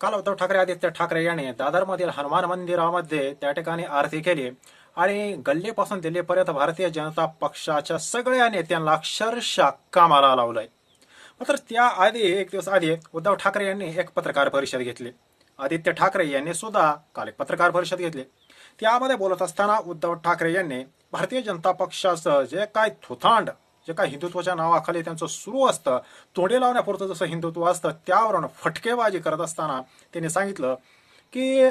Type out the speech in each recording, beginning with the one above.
काल उद्धव ठाकरे आदित्य ठाकरे यांनी दादरमधील हनुमान मंदिरामध्ये त्या ठिकाणी आरती केली आणि गल्लीपासून दिल्लीपर्यंत भारतीय जनता पक्षाच्या सगळ्या नेत्यांना अक्षरशः कामाला लावलंय. मात्र त्याआधी एक दिवस आधी उद्धव ठाकरे यांनी एक पत्रकार परिषद घेतली. आदित्य ठाकरे यांनी सुद्धा काल एक पत्रकार परिषद घेतली. त्यामध्ये बोलत असताना उद्धव ठाकरे यांनी भारतीय जनता पक्षाचं जे काय थुथांड जे काय हिंदुत्वाच्या नावाखाली त्यांचं सुरू असतं तोंडे लावण्यापुरतं जसं हिंदुत्व असतं त्यावरून फटकेबाजी करत असताना त्यांनी सांगितलं की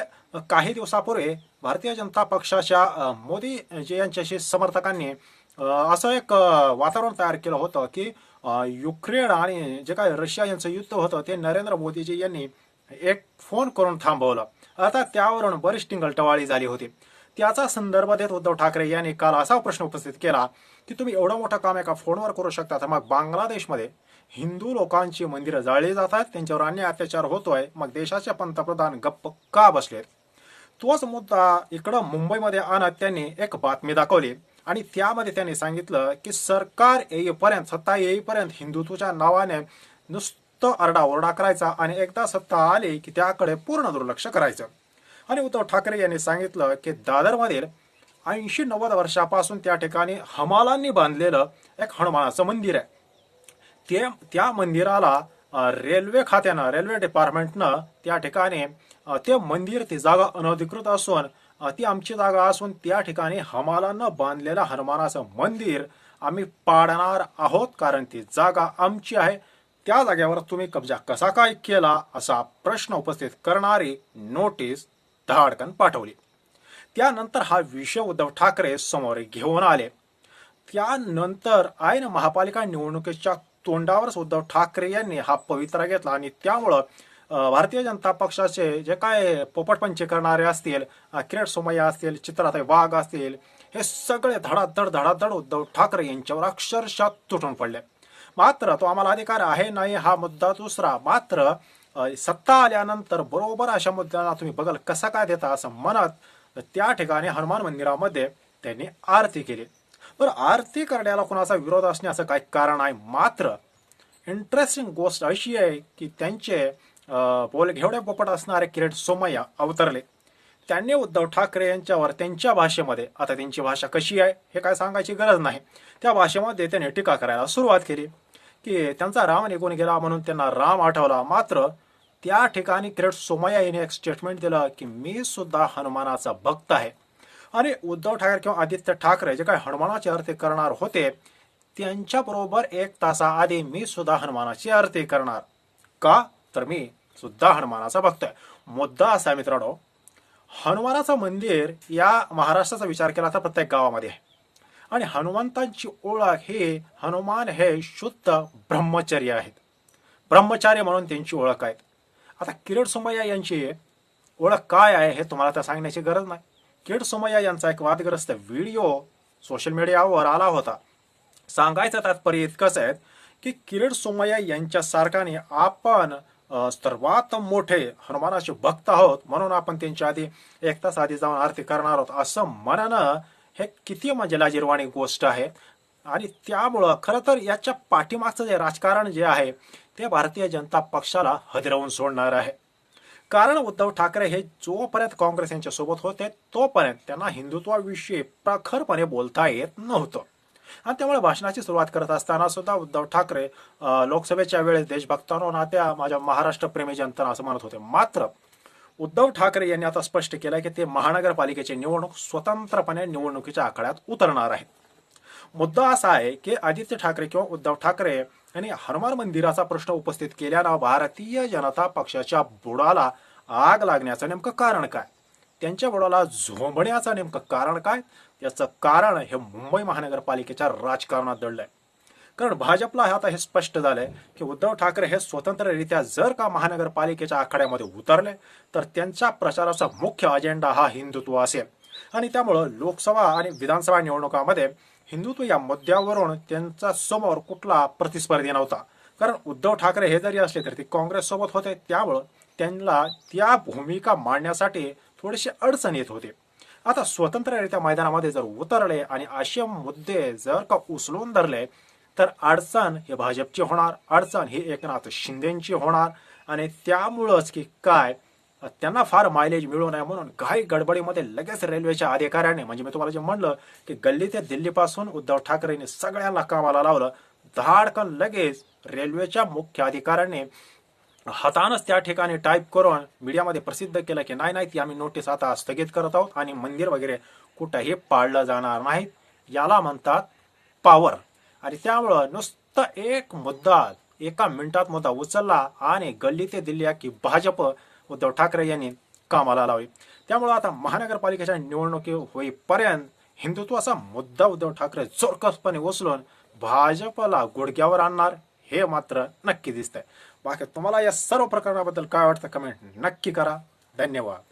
काही दिवसापूर्वी भारतीय जनता पक्षाच्या मोदी जे यांच्याशी समर्थकांनी असं एक वातावरण तयार केलं होतं की युक्रेन आणि जे काय रशिया यांचं युद्ध होतं ते नरेंद्र मोदीजी यांनी एक फोन करून थांबवलं. आता त्यावरून बरीच टिंगलटवाळी झाली होती. त्याचा संदर्भ देत उद्धव ठाकरे यांनी काल असा प्रश्न उपस्थित केला की तुम्ही एवढं मोठं काम एका फोनवर करू शकता. तर मग बांगलादेशमध्ये हिंदू लोकांची मंदिरं जाळली जात आहेत त्यांच्यावर अन्य अत्याचार होतोय. मग देशाचे पंतप्रधान गप्प का बसलेत? तोच मुद्दा इकडं मुंबईमध्ये आणत त्यांनी एक बातमी दाखवली. आणि त्यामध्ये त्यांनी सांगितलं की सरकार येईपर्यंत सत्ता येईपर्यंत हिंदुत्वच्या नावाने नुसतं आरडाओरडा करायचा आणि एकदा सत्ता आली की त्याकडे पूर्ण दुर्लक्ष करायचं. आणि उद्धव ठाकरे यांनी सांगितलं की दादरमधील ऐंशी नव्वद वर्षापासून त्या ठिकाणी हमालांनी बांधलेलं एक हनुमानाचं मंदिर आहे. ते त्या मंदिराला रेल्वे खात्यानं रेल्वे डिपार्टमेंटनं त्या ठिकाणी ते मंदिर ती जागा अनधिकृत असून ती आमची जागा असून त्या ठिकाणी हमालानं बांधलेलं हनुमानाचं मंदिर आम्ही पाडणार आहोत कारण ती जागा आमची आहे. त्या जागेवर तुम्ही कब्जा कसा काय केला असा प्रश्न उपस्थित करणारी नोटीस धाडकन पाठवली. त्यानंतर हा विषय उद्धव ठाकरे समोर घेऊन आले. त्यानंतर आयन महापालिका निवडणुकीच्या तोंडावरच उद्धव ठाकरे यांनी हा पवित्रा घेतला आणि त्यामुळं भारतीय जनता पक्षाचे जे काय पोपटपंचे करणारे असतील किरेट सोमय्या असतील चित्राताई वाघ असतील हे सगळे धडाधड धडाधड उद्धव ठाकरे यांच्यावर अक्षरशः तुटून पडले. मात्र तो आम्हाला अधिकार आहे नाही हा मुद्दा दुसरा. मात्र सत्ता आल्यानंतर बरोबर अशा मुद्द्यांना तुम्ही बगल कसा काय देता असं म्हणत त्या ठिकाणी हनुमान मंदिरामध्ये त्यांनी आरती केली. बरं आरती करण्याला कोणाचा विरोध असण्याचं काही कारण आहे मात्र इंटरेस्टिंग गोष्ट अशी आहे की त्यांचे बोल घेवडे पोपट असणारे किरीट सोमय्या अवतरले. त्यांनी उद्धव ठाकरे यांच्यावर त्यांच्या भाषेमध्ये आता त्यांची भाषा कशी आहे हे काय सांगायची गरज नाही. त्या भाषेमध्ये त्यांनी टीका करायला सुरुवात केली की त्यांचा राम निघून गेला म्हणून त्यांना राम आठवला. मात्र त्या ठिकाणी किरीट सोमय्या यांनी एक स्टेटमेंट दिलं की मी सुद्धा हनुमानाचा भक्त आहे. आणि उद्धव ठाकरे किंवा आदित्य ठाकरे जे काही हनुमानाची आरती करणार होते त्यांच्याबरोबर एक तासाआधी मी सुद्धा हनुमानाची आरती करणार. का? तर मी सुद्धा हनुमानाचा भक्त आहे. मुद्दा असा मित्रांनो हनुमानाचं मंदिर या महाराष्ट्राचा विचार केला तर प्रत्येक गावामध्ये आहे. आणि हनुमंतांची ओळख ही हनुमान हे शुद्ध ब्रह्मचर्य आहेत. ब्रह्मचार्य म्हणून त्यांची ओळख आहे आता किरीट सोमय्या यांची ओळख काय आहे हे तुम्हाला तर सांगण्याची गरज नाही. किरीट सोमय्या यांचा एक वादग्रस्त व्हिडिओ सोशल मीडियावर आला होता. सांगायचं तात्पर्य इतकंच आहे की किरीट सोमय्या यांच्या सारखाने आपण सर्वात मोठे हनुमानाचे भक्त आहोत म्हणून आपण त्यांच्या आधी एक तास आधी जाऊन आरती करणार आहोत. असं म्हणणं हे किती म्हणजे लाजीरवाणी गोष्ट आहे. आणि त्यामुळं खरं तर याच्या पाठीमागचं जे राजकारण जे आहे ते भारतीय जनता पक्षाला हदरवून सोडणार आहे. कारण उद्धव ठाकरे हे जोपर्यंत काँग्रेस यांच्या सोबत होते तोपर्यंत त्यांना हिंदुत्वाविषयी प्रखरपणे बोलता येत नव्हतं. आणि त्यामुळे भाषणाची सुरुवात करत असताना सुद्धा उद्धव ठाकरे लोकसभेच्या वेळेस देशभक्तांनो नात्या माझ्या महाराष्ट्र प्रेमी जनता असं म्हणत होते. मात्र उद्धव ठाकरे यांनी आता स्पष्ट केलं की ते महानगरपालिकेची निवडणूक स्वतंत्रपणे निवडणुकीच्या आखाड्यात उतरणार आहेत. मुद्दा असा आहे की आदित्य ठाकरे किंवा उद्धव ठाकरे यांनी हनुमान मंदिराचा प्रश्न उपस्थित केल्यानं भारतीय जनता पक्षाच्या बुडाला आग लागण्याचं नेमकं कारण काय? त्यांच्या बुडाला झोंबण्याचं नेमकं कारण काय? याचं कारण हे मुंबई महानगरपालिकेच्या राजकारणात दडलंय. कारण भाजपला आता हे स्पष्ट झालंय की उद्धव ठाकरे हे स्वतंत्ररित्या जर का महानगरपालिकेच्या आखाड्यामध्ये उतरले तर त्यांच्या प्रचाराचा मुख्य अजेंडा हा हिंदुत्व असेल. आणि त्यामुळं लोकसभा आणि विधानसभा निवडणुकामध्ये हिंदुत्व या मुद्द्यावरून त्यांचा समोर कुठला प्रतिस्पर्धी नव्हता. कारण उद्धव ठाकरे हे जरी असले तरी ते काँग्रेस सोबत होते त्यामुळं त्यांना त्या भूमिका मांडण्यासाठी थोडेसे अडचण येत होते. आता स्वतंत्ररित्या मैदानामध्ये जर उतरले आणि असे मुद्दे जर का उचलून धरले तर अडचण हे भाजपची होणार अडचण ही एकनाथ शिंदेची होणार. आणि त्यामुळंच की काय त्यांना फार मायलेज मिळू नये म्हणून घाई गडबडीमध्ये लगेच रेल्वेच्या अधिकाऱ्याने म्हणजे मी तुम्हाला जे म्हणलं की गल्ली ते दिल्लीपासून उद्धव ठाकरेंनी सगळ्यांना कामाला लावलं. धाडकन लगेच रेल्वेच्या मुख्य अधिकाऱ्याने हातानच त्या ठिकाणी टाईप करून मीडियामध्ये प्रसिद्ध केलं की नाही नाही ती आम्ही नोटीस आता स्थगित करत आहोत आणि मंदिर वगैरे कुठंही पाळलं जाणार नाही. याला म्हणतात पावर आणि त्यामुळं नुसतं एक मुद्दा एका मिनिटात मुद्दा उचलला आणि गल्ली ते दिल्ली की भाजप उद्धव ठाकरे यांनी कामाला लावली. त्यामुळं आता महानगरपालिकेच्या निवडणुकी होईपर्यंत हिंदुत्वाचा मुद्दा उद्धव ठाकरे जोरकसपणे उचलून भाजपला गुडघ्यावर आणणार हे मात्र नक्की दिसतंय. बाकी तुम्हाला या सर्व प्रकरणाबद्दल काय वाटतं कमेंट नक्की करा. धन्यवाद.